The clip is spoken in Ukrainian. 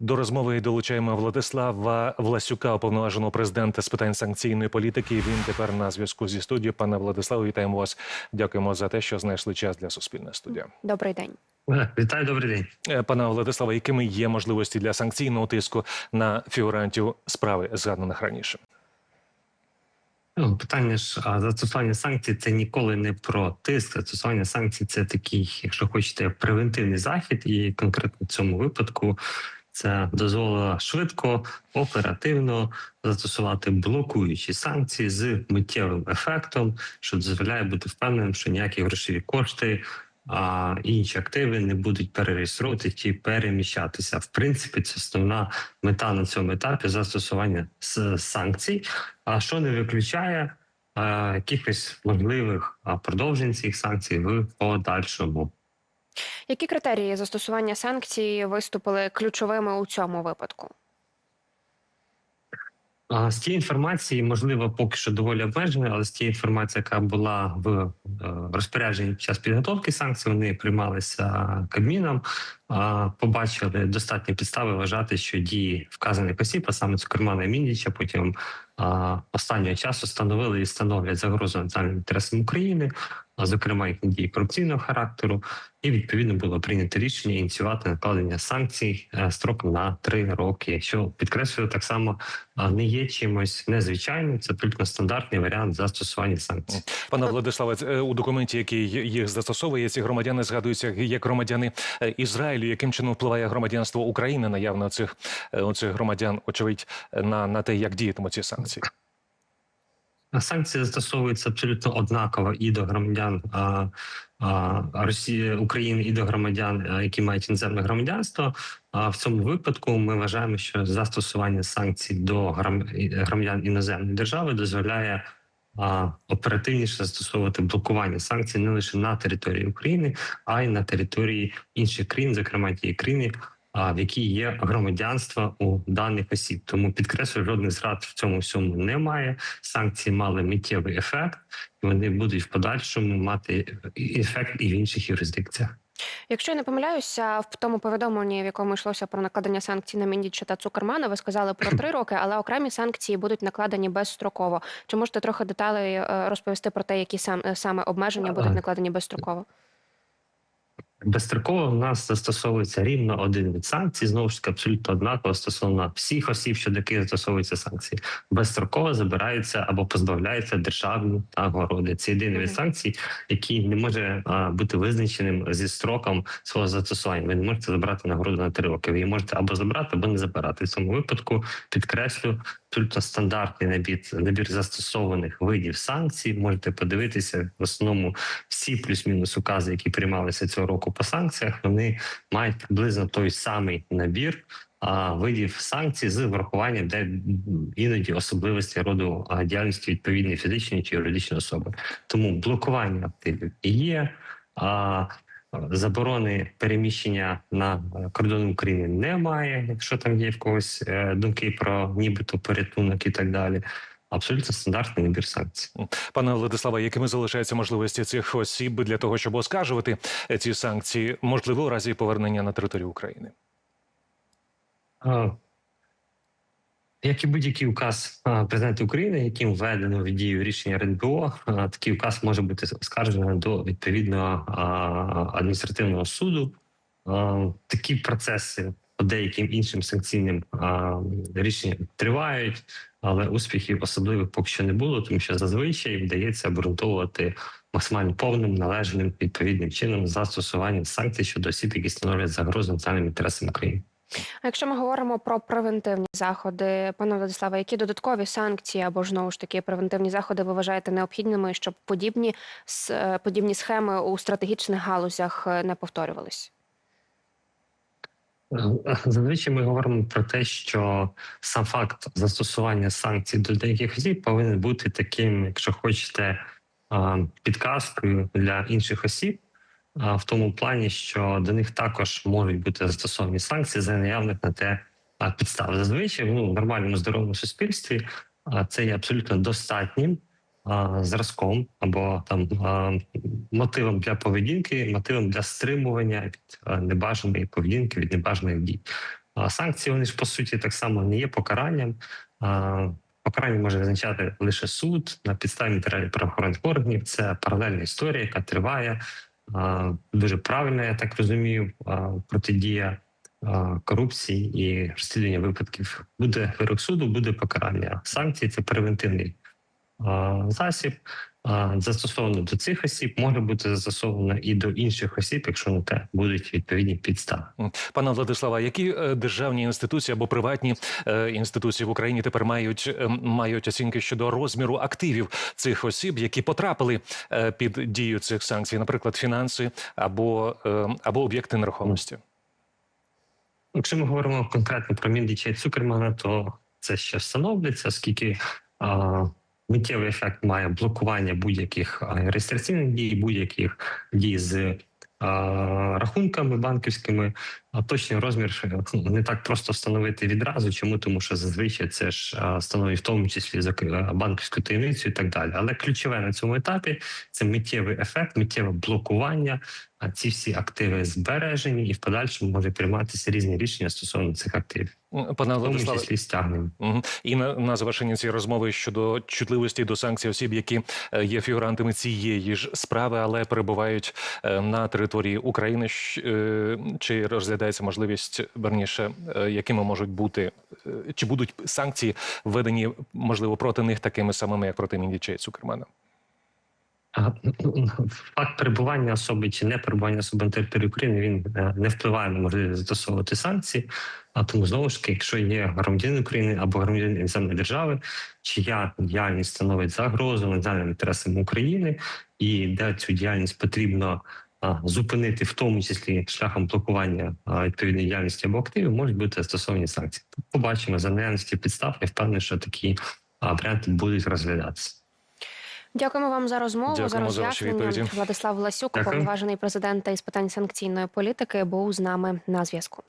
До розмови долучаємо Владислава Власюка, уповноваженого президента з питань санкційної політики. Він тепер на зв'язку зі студією. Пане Владиславе, вітаємо вас. Дякуємо за те, що знайшли час для Суспільної студії. Добрий день. Е, Вітаю, добрий день. Е, Пане Владиславе, якими є можливості для санкційного тиску на фігурантів справи, згаданих раніше? Ну, питання ж застосування санкцій це ніколи не про тиск. Застосування санкцій це такий, якщо хочете, превентивний захід, і конкретно в цьому випадку це дозволило швидко, оперативно застосувати блокуючі санкції з миттєвим ефектом, що дозволяє бути впевненим, що ніякі грошові кошти. А інші активи не будуть перереєструвати чи переміщатися. В принципі, це основна мета на цьому етапі застосування санкцій. А що не виключає якихось можливих продовжень цих санкцій в подальшому. Які критерії застосування санкцій виступили ключовими у цьому випадку? З тієї інформації, можливо, поки що доволі обмежена, але з тієї інформації, яка була в е, розпорядженні під час підготовки санкцій, вони приймалися Кабміном. Побачили достатні підстави вважати, що дії вказаних осіб, а саме Цукермана і Міндіча, потім останнього часу становили і становлять загрозу національним інтересам України, а зокрема їхні дії корупційного характеру, і відповідно було прийнято рішення ініціювати накладення санкцій е, строком на три роки, що підкреслюю так само не є чимось незвичайним. Це абсолютно стандартний варіант застосування санкцій. Пане Владиславе, е, у документі, який їх застосовує, ці громадяни згадуються як громадяни е, Ізраїлю. Яким чином впливає громадянство України наявно цих цих громадян, очевидь, на, на те, як діятимуть ці санкції? Санкції застосовуються абсолютно однаково і до громадян а, а, Росії України, і до громадян, які мають іноземне громадянство. А в цьому випадку ми вважаємо, що застосування санкцій до громадян іноземної держави дозволяє оперативніше застосовувати блокування санкцій не лише на території України, а й на території інших країн, зокрема тієї країни, в якій є громадянство у даних осіб. Тому підкреслюю, жодних зрад в цьому всьому немає. Санкції мали миттєвий ефект, і вони будуть в подальшому мати ефект і в інших юрисдикціях. Якщо я не помиляюся, в тому повідомленні, в якому йшлося про накладення санкцій на Міндіча та Цукермана, ви сказали про три роки, але окремі санкції будуть накладені безстроково. Чи можете трохи деталей е, розповісти про те, які сам е, саме обмеження будуть накладені безстроково? Безстроково в нас застосовується рівно один від санкцій. Знову ж таки, абсолютно однаково стосовно всіх осіб, щодо яких застосовуються санкції. Безстроково забираються або позбавляються державні нагороди. Це єдиний від санкцій, який не може а, бути визначеним зі строком свого застосування. Ви не можете забрати нагороду на три роки. Ви її можете або забрати, або не забирати. В цьому випадку підкреслю абсолютно стандартний набір набір застосованих видів санкцій. Можете подивитися в основному всі плюс-мінус укази, які приймалися цього року по санкціях, вони мають приблизно той самий набір. Видів санкцій з врахуванням де іноді особливості роду діяльності відповідної фізичної чи юридичної особи. Тому блокування активів є, а заборони переміщення на е, кордон України немає, якщо там є в когось е, думки про нібито порятунок і так далі. Абсолютно стандартний набір санкцій. Пане Владиславе, якими залишаються можливості цих осіб для того, щоб оскаржувати е, ці санкції, можливо, у разі повернення на територію України? Як і будь-який указ президента України, яким введено в дію рішення РНБО, такий указ може бути оскаржений до відповідного адміністративного суду. Такі процеси по деяким іншим санкційним рішенням тривають, але успіхів особливих поки що не було, тому що зазвичай вдається обґрунтовувати максимально повним належним відповідним чином застосування санкцій щодо осіб, які становлять загрозу національним інтересам України. А якщо ми говоримо про превентивні заходи, пане Владиславе, які додаткові санкції або ж знову ж таки превентивні заходи ви вважаєте необхідними, щоб подібні е, подібні схеми у стратегічних галузях е, не повторювались? Зазвичай ми говоримо про те, що сам факт застосування санкцій до деяких осіб повинен бути таким, якщо хочете, підказкою для інших осіб, в тому плані, що до них також можуть бути застосовані санкції за наявних на те підстав. Зазвичай ну, в нормальному здоровому суспільстві це є абсолютно достатнім зразком або там мотивом для поведінки, мотивом для стримування від небажаної поведінки, від небажаних дій. Санкції вони ж по суті так само не є покаранням. Покарання може визначати лише суд на підставі матеріалів правоохоронних органів. Це паралельна історія, яка триває. А, Дуже правильна, я так розумію, протидія корупції і розслідування випадків. Буде вирок суду, буде покарання. Санкції це превентивний засіб. Застосовано до цих осіб може бути застосовано і до інших осіб, якщо на те будуть відповідні підстави. Пане Владислава, які е, державні інституції або приватні е, інституції в Україні тепер мають е, мають оцінки щодо розміру активів цих осіб, які потрапили під дію цих санкцій, наприклад, фінанси або, або об'єкти нерухомості? Якщо ми говоримо конкретно про Міндіча і Цукермана, то це ще встановлюється, оскільки а, миттєвий ефект має блокування будь-яких реєстраційних дій, будь-яких дій з рахунками банківськими. А точний розмір ну, не так просто встановити відразу. Чому? Тому що зазвичай це ж становить в тому числі зак- а, банківську таємницю і так далі. Але ключове на цьому етапі це миттєвий ефект, миттєве блокування. А ці всі активи збережені, і в подальшому може прийматися різні рішення стосовно цих активів, М, Пане Владиславе, числі стягнення. І на, на завершення цієї розмови щодо чутливості до санкцій осіб, які е, є фігурантами цієї ж справи, але перебувають е, на території України. Е, Чи розглядається можливість верніше, якими можуть бути чи будуть санкції введені можливо проти них такими самими, як проти Міндіча і Цукермана? А, ну, Факт перебування особи чи не перебування особи на території України він е, не впливає на можливість застосовувати санкції. А тому знову ж таки, якщо є громадянин України або громадянин іноземної держави, чия діяльність становить загрозу національним інтересам України, і де цю діяльність потрібно зупинити, в тому числі шляхом блокування відповідної діяльності або активів, можуть бути застосовані санкції. Побачимо за наявності підстав. Я впевнений, що такі варіанти будуть розглядатися. Дякуємо вам за розмову, за Дякуємо за роз'яснення. Владислав Власюк, уповноважений президента із питань санкційної політики, був з нами на зв'язку.